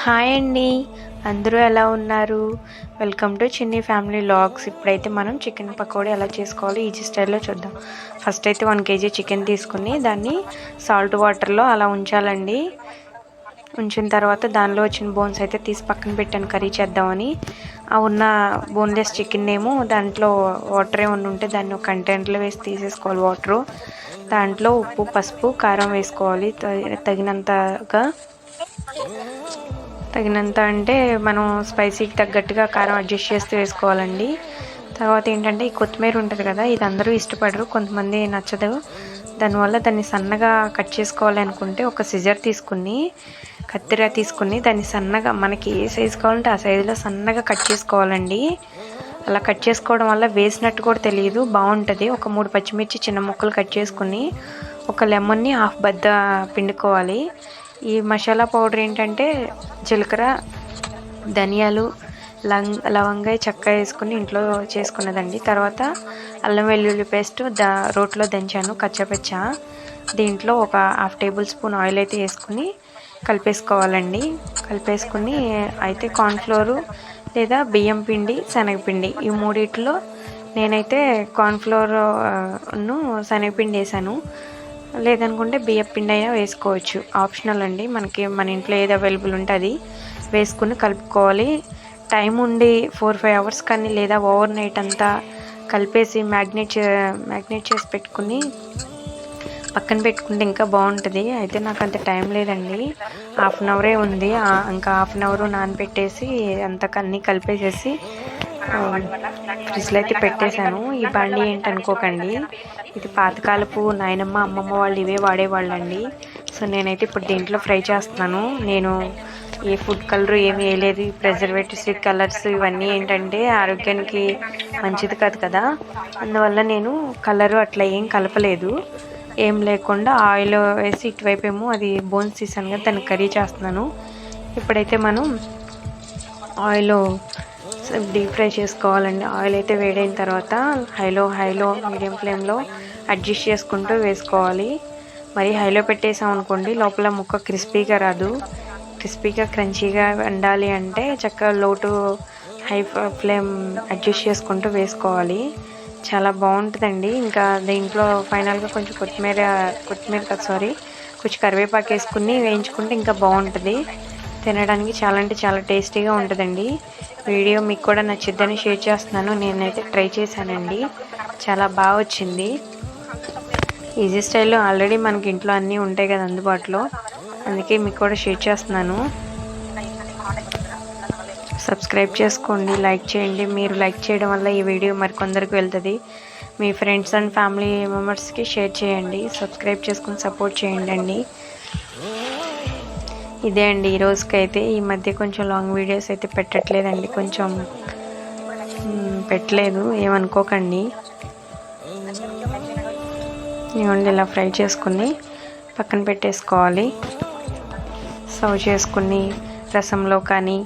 Hi అండి. అందరూ ఎలా ఉన్నారు? Welcome to Chinni family vlogs ఇప్పుడైతే మనం చికెన్ పకోడీ ఎలా చేసుకోవాలో ఈజీ స్టైల్లో చూద్దాం. ఫస్ట్ అయితే వన్ కేజీ చికెన్ తీసుకుని దాన్ని సాల్ట్ వాటర్లో అలా ఉంచాలండి. ఉంచిన తర్వాత దానిలో వచ్చిన బోన్స్ అయితే తీసి పక్కన పెట్టాను కర్రీ చేద్దామని. ఆ ఉన్న బోన్లెస్ చికెన్ ఏమో దాంట్లో వాటర్ ఏమన్నా ఉంటే దాన్ని ఒక కంటెంట్లో వేసి తీసేసుకోవాలి వాటరు దాంట్లో ఉప్పు పసుపు కారం వేసుకోవాలి. తగినంతగా తగినంత అంటే మనం స్పైసీకి తగ్గట్టుగా కారం అడ్జస్ట్ చేస్తూ వేసుకోవాలండి. తర్వాత ఏంటంటే ఈ కొత్తిమీర ఉంటుంది కదా ఇది అందరూ ఇష్టపడరు కొంతమంది నచ్చదు. దానివల్ల దాన్ని సన్నగా కట్ చేసుకోవాలి అనుకుంటే ఒక సిజర్ తీసుకుని కత్తిర తీసుకుని దాన్ని సన్నగా మనకి ఏ సైజు కావాలంటే ఆ సైజులో సన్నగా కట్ చేసుకోవాలండి. అలా కట్ చేసుకోవడం వల్ల వేసినట్టు కూడా తెలియదు బాగుంటుంది. ఒక మూడు పచ్చిమిర్చి చిన్న ముక్కలు కట్ చేసుకుని ఒక లెమన్ని హాఫ్ బద్ద పిండుకోవాలి. ఈ మసాలా పౌడర్ ఏంటంటే జీలకర్ర ధనియాలు లంగ్ లవంగాయ చెక్క వేసుకుని ఇంట్లో చేసుకున్నదండి. తర్వాత అల్లం వెల్లుల్లి పేస్ట్ ద రోట్లో దంచాను కచ్చపచ్చ. దీంట్లో ఒక హాఫ్ టేబుల్ స్పూన్ ఆయిల్ అయితే వేసుకుని కలిపేసుకోవాలండి. కలిపేసుకుని అయితే కార్న్ఫ్లోరు లేదా బియ్యం పిండి శనగపిండి ఈ మూడిట్లో నేనైతే కార్న్ఫ్లోర్ను శనగపిండి వేసాను. లేదనుకుంటే బియ్యం పిండి అయినా వేసుకోవచ్చు. ఆప్షనల్ అండి. మనకి మన ఇంట్లో ఏది అవైలబుల్ ఉంటే అది వేసుకుని కలుపుకోవాలి. టైం ఉండి ఫోర్ ఫైవ్ అవర్స్ కానీ లేదా ఓవర్ నైట్ అంతా కలిపేసి మ్యాగ్నేట్ చే మ్యాగ్నేట్ చేసి పెట్టుకుని పక్కన పెట్టుకుంటే ఇంకా బాగుంటుంది. అయితే నాకు అంత టైం లేదండి. హాఫ్ అన్ అవరే ఉంది. ఇంకా హాఫ్ అన్ అవర్ నానబెట్టేసి అంత అన్నీ కలిపేసేసి ఫ్రిడ్జ్లో అయితే పెట్టేశాను. ఈ బండి ఏంటనుకోకండి. ఇది పాతకాలపు నాయనమ్మ అమ్మమ్మ వాళ్ళు ఇవే వాడేవాళ్ళండి. సో నేనైతే ఇప్పుడు దీంట్లో ఫ్రై చేస్తున్నాను. నేను ఏ ఫుడ్ కలర్ ఏమి వేయలేదు. ప్రిజర్వేటివ్స్ కలర్స్ ఇవన్నీ ఏంటంటే ఆరోగ్యానికి మంచిది కాదు కదా. అందువల్ల నేను కలరు అట్లా ఏం కలపలేదు. ఏం లేకుండా ఆయిల్ వేసి ఇటువైపు ఏమో అది బోన్స్ తీసాను కదా దాన్ని కర్రీ చేస్తున్నాను. ఇప్పుడైతే మనం ఆయిల్ డీప్ ఫ్రై చేసుకోవాలండి. ఆయిల్ అయితే వేడైన తర్వాత హైలో హైలో మీడియం ఫ్లేమ్లో అడ్జస్ట్ చేసుకుంటూ వేసుకోవాలి. మరి హైలో పెట్టేసాం అనుకోండి లోపల ముక్క క్రిస్పీగా రాదు. క్రిస్పీగా క్రంచీగా వండాలి అంటే చక్కగా లోటు హై ఫ్లేమ్ అడ్జస్ట్ చేసుకుంటూ వేసుకోవాలి. చాలా బాగుంటుందండి. ఇంకా దీంట్లో ఫైనల్గా కొంచెం కొత్తిమీర కొత్తిమీర కదా సారీ కొంచెం కరివేపాకు వేసుకుని వేయించుకుంటే ఇంకా బాగుంటుంది. తినడానికి చాలా అంటే చాలా టేస్టీగా ఉంటుందండి. వీడియో మీకు కూడా నచ్చిద్దని షేర్ చేస్తున్నాను. నేనైతే ట్రై చేశానండి. చాలా బాగా వచ్చింది. ఈజీ స్టైల్లో ఆల్రెడీ మనకి ఇంట్లో అన్నీ ఉంటాయి కదా అందుబాటులో. అందుకే మీకు కూడా షేర్ చేస్తున్నాను. సబ్స్క్రైబ్ చేసుకోండి లైక్ చేయండి. మీరు లైక్ చేయడం వల్ల ఈ వీడియో మరికొందరికి వెళ్తుంది. మీ ఫ్రెండ్స్ అండ్ ఫ్యామిలీ మెంబర్స్కి షేర్ చేయండి. సబ్స్క్రైబ్ చేసుకుని సపోర్ట్ చేయండి అండి. ఇదే అండి ఈ రోజుకైతే. ఈ మధ్య కొంచెం లాంగ్ వీడియోస్ అయితే పెట్టట్లేదండి. కొంచెం పెట్టలేదు. ఏమనుకోకండి. ఇవ్వండి ఇలా ఫ్రై చేసుకుని పక్కన పెట్టేసుకోవాలి. సర్వ్ చేసుకుని రసంలో కానీ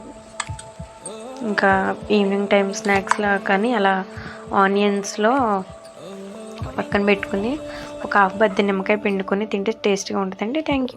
ఇంకా ఈవినింగ్ టైం స్నాక్స్లో కానీ అలా ఆనియన్స్లో పక్కన పెట్టుకుని ఒక హాఫ్ బద్ద నిమ్మకాయ పిండుకొని తింటే టేస్ట్గా ఉంటుందండి. Thank you